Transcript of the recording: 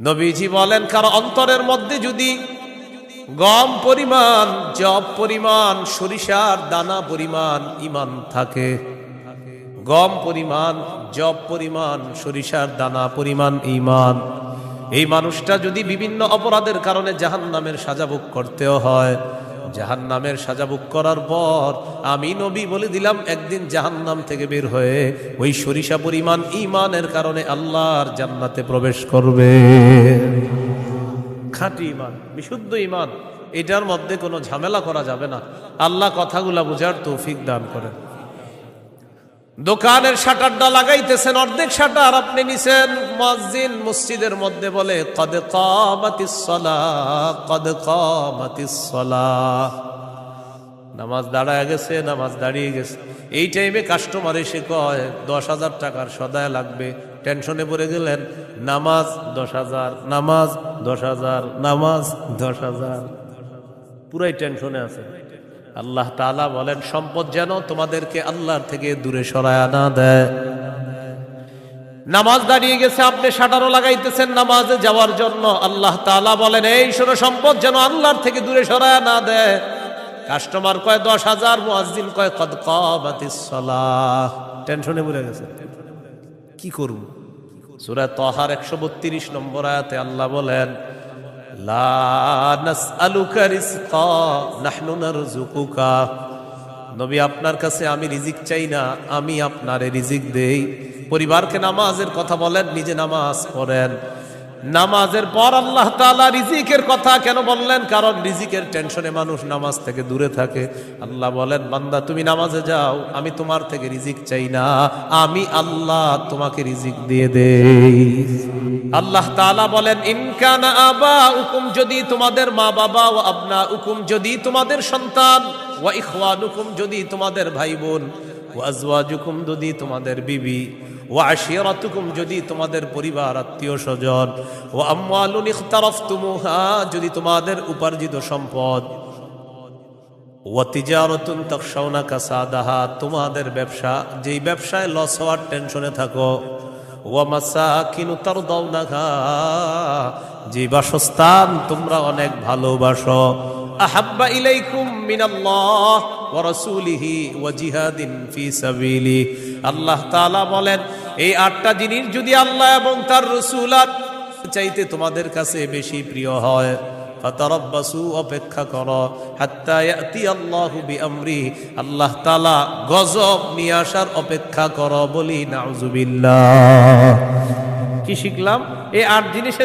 নবীজি বলেন, কারও অন্তরের মধ্যে যদি গম পরিমাণ, জব পরিমাণ, সরিষার দানা পরিমাণ, ইমান থাকে, গম পরিমাণ, জব পরিমাণ, সরিষার দানা পরিমাণ, ইমান, এই মানুষটা যদি বিভিন্ন অপরাধের কারণে জাহান নামের সাজাভোগ করতেও হয় জাহান নামের সাজাবুক করার পর আমি নবী বলে দিলাম, একদিন জাহান নাম থেকে বের হয়ে ওই সরিষা পরিমাণ ইমানের কারণে আল্লাহর জান্নাতে প্রবেশ করবে। খাঁটি ইমান বিশুদ্ধ ইমান এটার মধ্যে কোনো ঝামেলা করা যাবে না। আল্লাহ কথাগুলা বোঝার তৌফিক দান করেন। দোকানের শাটারটা লাগাইতেছেন, অর্ধেক শাটার আপনি নিছেন। মসজিদ, মসজিদের মধ্যে বলে, কদ কামাতিস সালাহ, কদ কামাতিস সালাহ। নামাজ দাঁড়ায় গেছে, নামাজ দাঁড়িয়ে গেছে। এই টাইমে কাস্টমার এসে কয়, দশ হাজার টাকার সদায় লাগবে। টেনশনে পড়ে গেলেন, নামাজ দশ হাজার, নামাজ দশ হাজার, নামাজ দশ হাজার। পুরাই টেনশনে আছে। আল্লাহ তাআলা বলেন, সম্পদ যেন তোমাদেরকে আল্লাহর থেকে দূরে সরায় না দেয়। নামাজ দাঁড়িয়ে গেছে, আপনি শাটারও লাগাইতেছেন নামাজে যাওয়ার জন্য। আল্লাহ তাআলা বলেন, এই শোনো, সম্পদ যেন আল্লাহর থেকে দূরে সরায় না দেয়। কাস্টমার কয়, দশ হাজার, মুয়াজ্জিন কয়, কদ কামাতিস সালাহ। টেনশনে পড়ে গেছে। কি করব? সূরা তহার একশো বত্রিশ নম্বর আয়াতে আল্লাহ বলেন নবী আপনার কাছে আমি রিজিক চাই না, আমি আপনারে রিজিক দেই। পরিবারকে নামাজের কথা বলেন, নিজে নামাজ পড়েন। নামাজের পর আল্লাহ তাআলা রিজিকের কথা কেন বললেন? কারণ রিজিকের টেনশনে মানুষ নামাজ থেকে দূরে থাকে। আল্লাহ বলেন, বান্দা, তুমি নামাজে যাও, আমি তোমার থেকে রিজিক চাই না, আমি আল্লাহ তোমাকে রিজিক দিয়ে দেই। আল্লাহ তাআলা বলেন ইনকানা আবা উকুম যদি তোমাদের মা বাবা ও আবনা উকুম যদি তোমাদের সন্তান ওয়া ইখওয়ানুকুম, যদি তোমাদের ভাই বোন, ওয়া আজওয়াজুকুম, যদি তোমাদের বিবি ওয়া আশিরাতুকুম, যদি তোমাদের পরিবার, আত্মীয় স্বজন ও ইখতারাফতুমুহা, যদি তোমাদের উপার্জিত সম্পদ তোমাদের ব্যবসা, যেই ব্যবসায় লস হওয়ার টেনশনে থাকো যে বাসস্থান তোমরা অনেক ভালোবাসো। আহাব্বা ইলাইকুম মিনাল্লাহ ওয়া রাসূলিহি ওয়া জিহাদিন ফি সাবিলি। আল্লাহ তাআলা বলেন, এই আটটা জিনিস যদি আল্লাহ এবং তার চাইতে তোমাদের কাছে বেশি প্রিয় হয়, ফাতারাব্বাসু, অপেক্ষা করো, হাত্তা ইয়াতি আল্লাহু বিআমরি। আল্লাহ তাআলা গজব নিয়ে আসার অপেক্ষা করো বলি, নাউজুবিল্লাহ। কি শিখলাম? এই আট জিনিসের